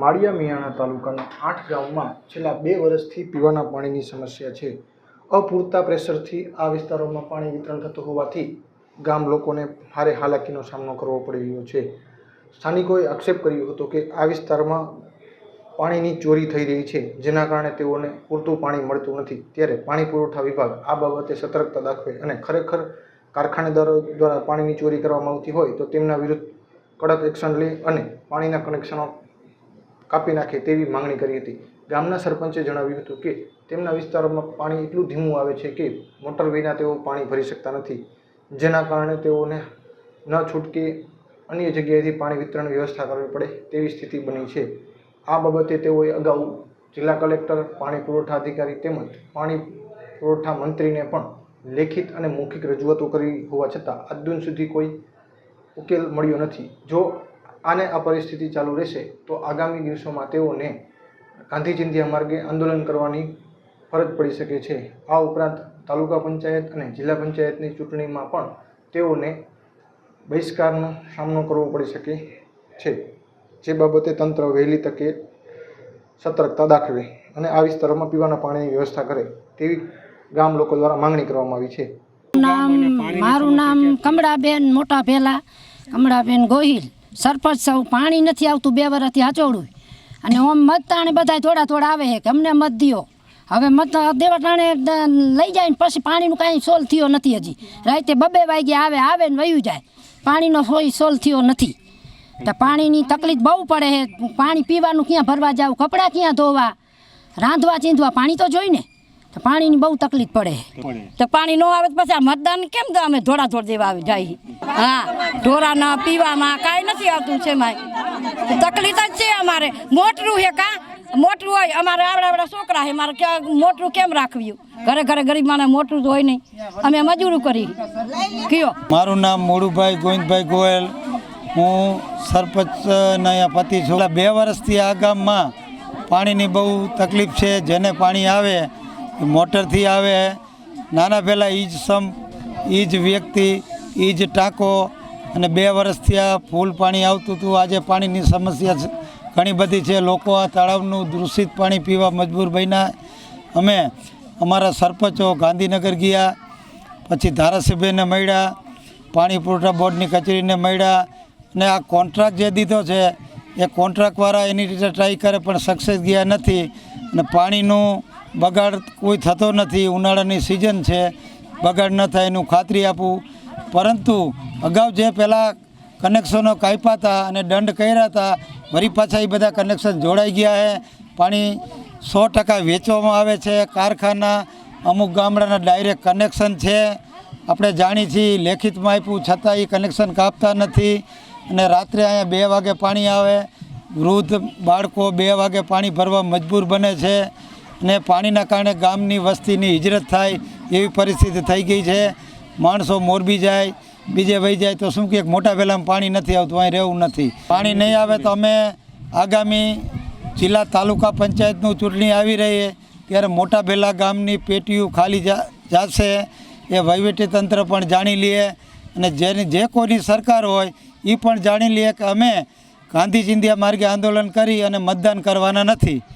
માળિયા મિયાણા તાલુકાના આઠ ગામમાં છેલ્લા બે વર્ષથી પીવાના પાણીની સમસ્યા છે. અપૂરતા પ્રેશરથી આ વિસ્તારોમાં પાણી વિતરણ થતું હોવાથી ગામ લોકોને ભારે હાલાકીનો સામનો કરવો પડી રહ્યો છે. સ્થાનિકોએ આક્ષેપ કર્યો હતો કે આ વિસ્તારમાં પાણીની ચોરી થઈ રહી છે, જેના કારણે તેઓને પૂરતું પાણી મળતું નથી. ત્યારે પાણી પુરવઠા વિભાગ આ બાબતે સતર્કતા દાખવે અને ખરેખર કારખાનેદારો દ્વારા પાણીની ચોરી કરવામાં આવતી હોય તો તેમના વિરુદ્ધ કડક એક્શન લે અને પાણીના કનેક્શનો કાપી નાખે તેવી માંગણી કરી હતી. ગામના સરપંચે જણાવ્યું હતું કે, તેમના વિસ્તારોમાં પાણી એટલું ધીમું આવે છે કે, મોટર વિના તેઓ પાણી ભરી શકતા નથી. જેના કારણે તેઓને ન છૂટકે અન્ય જગ્યાએથી પાણી વિતરણ વ્યવસ્થા કરવી પડે તેવી સ્થિતિ બની છે. આ બાબતે તેઓએ અગાઉ જિલ્લા કલેક્ટર, પાણી પુરવઠા અધિકારી તેમજ પાણી પુરવઠા મંત્રીને પણ લેખિત અને મૌખિક રજૂઆતો કરી હોવા છતાં આજ સુધી કોઈ ઉકેલ મળ્યો નથી. જો આને આ પરિસ્થિતિ ચાલુ રહેશે, તો આગામી દિવસોમાં તેઓને ગાંધી માર્ગે આંદોલન કરવાની ફરજ પડી શકે છે. આ ઉપરાંત તાલુકા પંચાયત અને જિલ્લા પંચાયતની ચૂંટણીમાં પણ તેઓને બહિષ્કારનો સામનો કરવો પડી શકે છે. જે બાબતે તંત્ર વહેલી તકે સતર્કતા દાખવે અને આ વિસ્તારોમાં પીવાના પાણીની વ્યવસ્થા કરે તેવી ગામ લોકો દ્વારા માંગણી કરવામાં આવી છે. નામ મારું નામ કમળાબેન મોટા ભેલા કમળાબેન ગોહિલ. સરપંચ સૌ પાણી નથી આવતું બે વર્ષથી હાચોડું. અને ઓમ મત તાણે બધા થોડા થોડા આવે છે કે અમને મત દ્યો. હવે મત દેવા ટાણે દ- લઈ જાય ને પછી પાણીનું કાંઈ સોલ થયો નથી હજી. રાતે બબે વાગે આવે આવે ને વયું જાય. પાણીનો કોઈ સોલ થયો નથી. તો પાણીની તકલીફ બહુ પડે છે. પાણી પીવાનું ક્યાં ભરવા જાવ, કપડાં ક્યાં ધોવા? રાંધવા ચીંધવા પાણી તો જોઈ ને તો પાણીની બહુ તકલીફ પડે. તો પાણી ન આવે તો પછી આ મતદાન કેમ તો અમે ધોળા ધોળ જેવા આવી જાય. હા ઢોરાના પીવામાં કાંઈ નથી આવતું છે માય. તકલીફ જ છે અમારે. મોટરું છે કા? મોટરું હોય. અમારે આવડા આવડા છોકરા છે મારે ક્યાં મોટરું કેમ રાખવ્યું? ઘરે ઘરે ગરીબ માણસ મોટરું તો હોય નહીં. અમે મજૂરું કરી. કયો? મારું નામ મોડુભાઈ ગોવિંદભાઈ ગોયલ. હું સરપંચના અહીંયા પતિ છું. બે વર્ષથી આ ગામમાં પાણીની બહુ તકલીફ છે. જેને પાણી આવે મોટરથી આવે, નાના પહેલાં એ જ સમ એ જ વ્યક્તિ એ જ ટાંકો, અને બે વર્ષથી આ ફૂલ પાણી આવતું હતું. આજે પાણીની સમસ્યા છે. ઘણી બધી છે. લોકો આ તળાવનું દૂષિત પાણી પીવા મજબૂર બન્યા. અમે અમારા સરપંચો ગાંધીનગર ગયા, પછી ધારાસભ્યને મળ્યા, પાણી પુરવઠા બોર્ડની કચેરીને મળ્યા, અને આ કોન્ટ્રાક્ટ જે દીધો છે એ કોન્ટ્રાક્ટવાળા એની રીતે ટ્રાય કરે પણ સક્સેસ ગયા નથી. અને પાણીનું બગાડ કોઈ થતો નથી. ઉનાળાની સિઝન છે. બગાડ ન થાય એનું ખાતરી આપું. પરંતુ અગાઉ જે પહેલાં કનેક્શનો કાપ્યા હતા અને દંડ કર્યા હતા વરી પાછા એ બધા કનેક્શન જોડાઈ ગયા છે. પાણી સો ટકા વેચવામાં આવે છે. કારખાના, અમુક ગામડાના ડાયરેક્ટ કનેક્શન છે. આપણે જાણી છીએ લેખિતમાં આપ્યું, છતાં એ કનેક્શન કાપતા નથી. અને રાત્રે અહીંયા બે વાગે પાણી આવે. વૃદ્ધ બાળકો બે વાગે પાણી ભરવા મજબૂર બને છે અને પાણીના કારણે ગામની વસ્તીની હિજરત થાય એવી પરિસ્થિતિ થઈ ગઈ છે. માણસો મોરબી જાય, બીજે વહી જાય તો શું કે મોટા પહેલાં પાણી નથી આવતું, અહીં રહેવું નથી. પાણી નહીં આવે તો અમે આગામી જિલ્લા તાલુકા પંચાયતનું ચૂંટણી આવી રહી ત્યારે મોટા ભેલા ગામની પેટીઓ ખાલી જાશે. એ વહીવટી તંત્ર પણ જાણી લઈએ અને જેની, જે કોઈની સરકાર હોય એ પણ જાણી લઈએ કે અમે ગાંધી ચિંધ્યા માર્ગે આંદોલન કરી અને મતદાન કરવાના નથી.